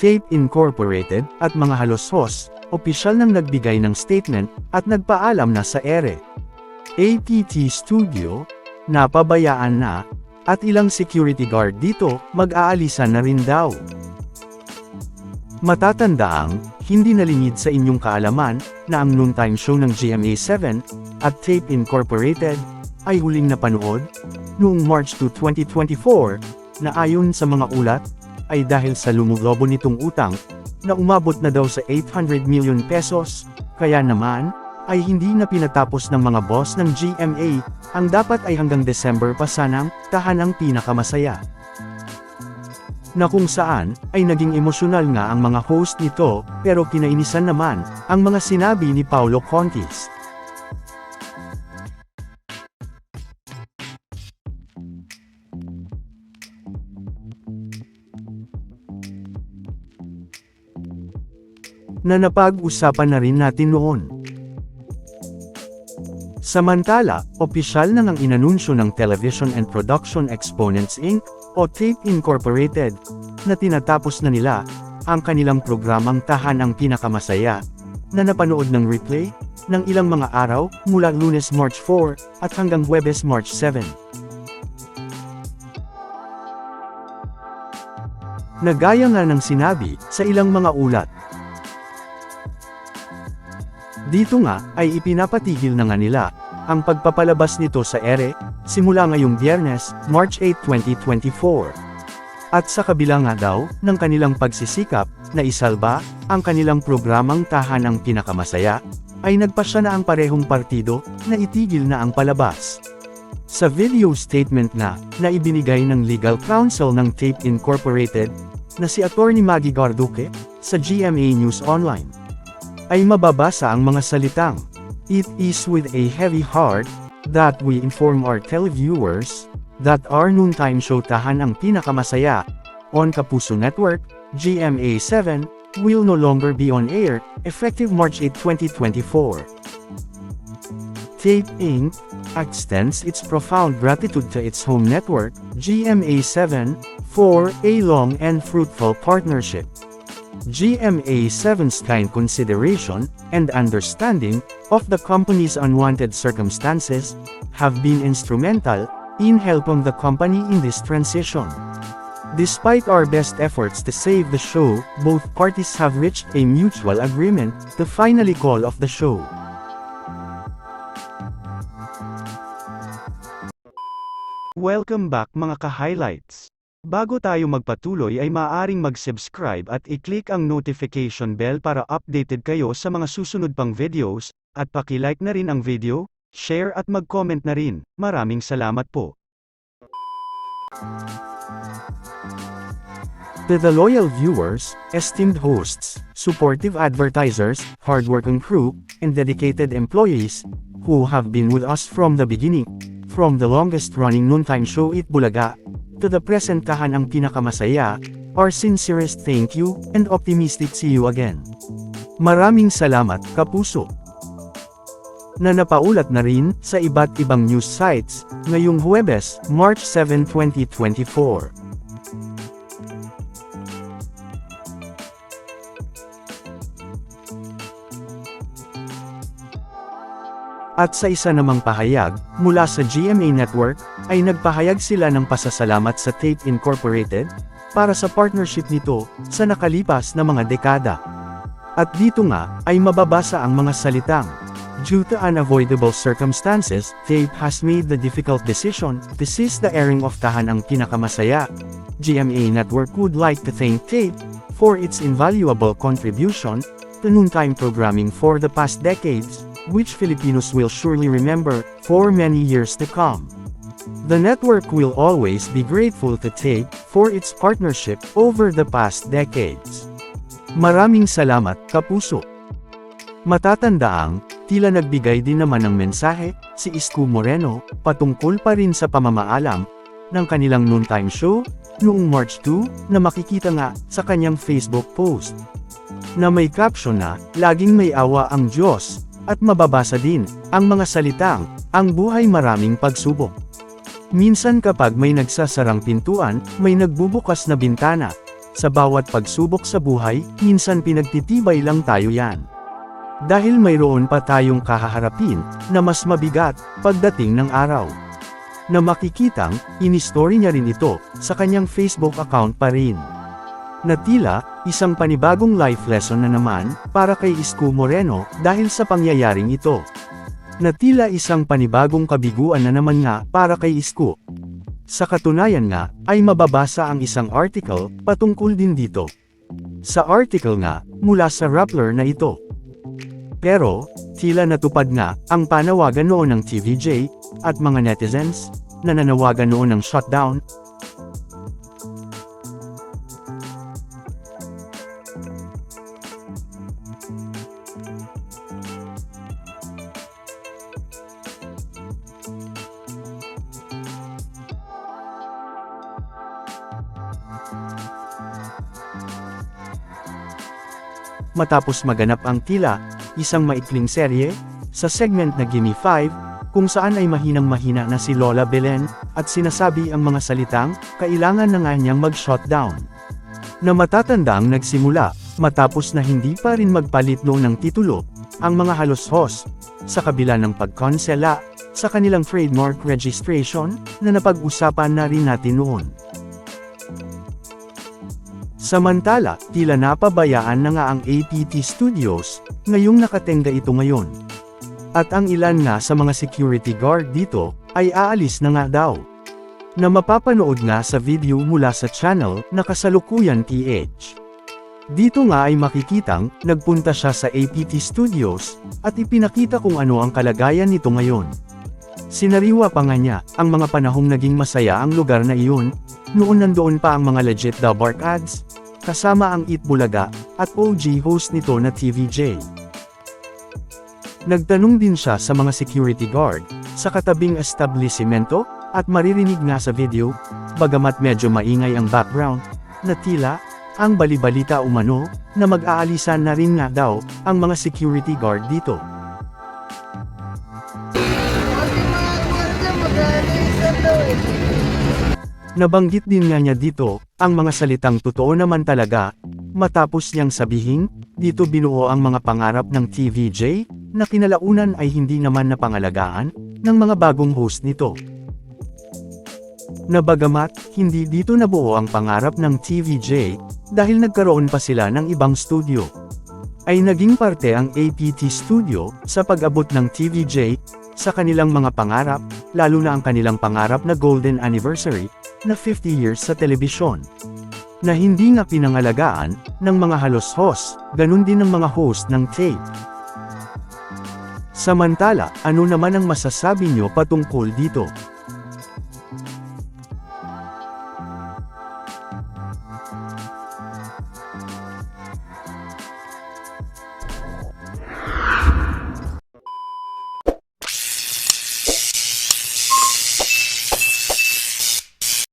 Tape Incorporated, at mga halos host, opisyal nang nagbigay ng statement, at nagpaalam na sa ere. ATT Studio, napabayaan na, at ilang security guard dito, mag-aalisan na rin daw. Matatandaang, hindi nalingid sa inyong kaalaman, na ang noontime show ng GMA7, at Tape Incorporated, ay huling napanood, noong March 2, 2024, na ayon sa mga ulat, ay dahil sa lumuglobo nitong utang, na umabot na daw sa 800 million pesos, kaya naman, ay hindi na pinatapos ng mga boss ng GMA, ang dapat ay hanggang December pa sanang, tahanang pinakamasaya. Na kung saan, ay naging emosyonal nga ang mga host nito, pero kinainisan naman, ang mga sinabi ni Paulo Contis. Na napag-usapan na rin natin noon. Samantala, opisyal na ng inanunsyo ng Television and Production Exponents Inc. o Tape Incorporated, na tinatapos na nila, ang kanilang programang Tahan ang Pinakamasaya, na napanood ng replay, ng ilang mga araw, mula lunes March 4, at hanggang Huwebes March 7. Nagaya nga ng sinabi, sa ilang mga ulat, dito nga, ay ipinapatigil na nga nila, ang pagpapalabas nito sa ere, simula ngayong biyernes, March 8, 2024. At sa kabila nga daw, ng kanilang pagsisikap, na isalba, ang kanilang programang tahan ang pinakamasaya, ay nagpasya na ang parehong partido, na itigil na ang palabas. Sa video statement na, na ibinigay ng legal counsel ng Tape Incorporated, na si Attorney Maggie Garduque, sa GMA News Online ay mababasa ang mga salitang, It is with a heavy heart, that we inform our televiewers, that our noontime show tahan ang pinakamasaya, on Kapuso Network, GMA7, will no longer be on air, effective March 8, 2024. Tape Inc. extends its profound gratitude to its home network, GMA7, for a long and fruitful partnership. GMA7's kind consideration and understanding of the company's unwanted circumstances have been instrumental in helping the company in this transition. Despite our best efforts to save the show, both parties have reached a mutual agreement to finally call off the show. Welcome back mga ka-highlights. Bago tayo magpatuloy ay maaaring mag-subscribe at i-click ang notification bell para updated kayo sa mga susunod pang videos, at paki-like na rin ang video, share at mag-comment na rin. Maraming salamat po. To the loyal viewers, esteemed hosts, supportive advertisers, hardworking crew, and dedicated employees, who have been with us from the beginning, from the longest running noontime show It Bulaga, to the present kahan ang pinakamasaya, our sincerest thank you, and optimistic see you again. Maraming salamat, kapuso. Na napaulat na rin sa iba't ibang news sites, ngayong Huwebes, March 7, 2024. At sa isa namang pahayag, mula sa GMA Network, ay nagpahayag sila ng pasasalamat sa Tape Incorporated, para sa partnership nito, sa nakalipas na mga dekada. At dito nga, ay mababasa ang mga salitang, Due to unavoidable circumstances, Tape has made the difficult decision to cease the airing of Tahan ang Pinakamasaya. GMA Network would like to thank Tape for its invaluable contribution to noontime programming for the past decades, which Filipinos will surely remember for many years to come. The network will always be grateful to Tape for its partnership over the past decades. Maraming salamat, kapuso. Matatandaang, tila nagbigay din naman ng mensahe, si Isko Moreno, patungkol pa rin sa pamamaalam, ng kanilang noontime show, noong March 2, na makikita nga, sa kanyang Facebook post. Na may caption na, laging may awa ang Diyos, at mababasa din, ang mga salitang, ang buhay maraming pagsubok. Minsan kapag may nagsasarang pintuan, may nagbubukas na bintana, sa bawat pagsubok sa buhay, minsan pinagtitibay lang tayo yan. Dahil mayroon pa tayong kahaharapin, na mas mabigat, pagdating ng araw. Na makikitang, inistory niya rin ito, sa kanyang Facebook account pa rin. Na tila, isang panibagong life lesson na naman, para kay Isko Moreno, dahil sa pangyayaring ito. Na tila isang panibagong kabiguan na naman nga, para kay Isko. Sa katunayan nga, ay mababasa ang isang article, patungkol din dito. Sa article nga, mula sa Rappler na ito. Pero, tila natupad nga, ang panawagan noon ng TVJ, at mga netizens, na nanawagan noon ng shutdown, matapos maganap ang tila, isang maikling serye, sa segment na Gimme 5, kung saan ay mahinang-mahina na si Lola Belen, at sinasabi ang mga salitang, kailangan na nga niyang mag-shutdown. Na matatandang nagsimula, matapos na hindi pa rin magpalit noon ng titulo, ang mga halos host, sa kabila ng pagkonsela, sa kanilang trademark registration, na napag-usapan na rin natin noon. Samantala, tila napabayaan na nga ang APT Studios, ngayong nakatenga ito ngayon. At ang ilan nga sa mga security guard dito, ay aalis na nga daw. Na mapapanood nga sa video mula sa channel na kasalukuyan PH. Dito nga ay makikitang, nagpunta siya sa APT Studios, at ipinakita kung ano ang kalagayan nito ngayon. Sinariwa pa nga niya, ang mga panahong naging masaya ang lugar na iyon, noon nandoon pa ang mga legit the bark ads, kasama ang Eat Bulaga, at OG host nito na TVJ. Nagtanong din siya sa mga security guard, sa katabing establishmento, at maririnig nga sa video, bagamat medyo maingay ang background, na tila, ang balibalita umano, na mag-aalisan na rin nga daw, ang mga security guard dito. Nabanggit din nga niya dito, ang mga salitang totoo naman talaga, matapos niyang sabihin, dito binuo ang mga pangarap ng TVJ, na kinalaunan ay hindi naman napangalagaan, ng mga bagong host nito. Nabagamat, hindi dito nabuo ang pangarap ng TVJ, dahil nagkaroon pa sila ng ibang studio. Ay naging parte ang APT Studio, sa pag-abot ng TVJ, sa kanilang mga pangarap, lalo na ang kanilang pangarap na Golden Anniversary, na 50 years sa telebisyon. Na hindi nga pinangalagaan, ng mga halos host, ganun din ng mga host ng tape. Samantala, ano naman ang masasabi nyo patungkol dito?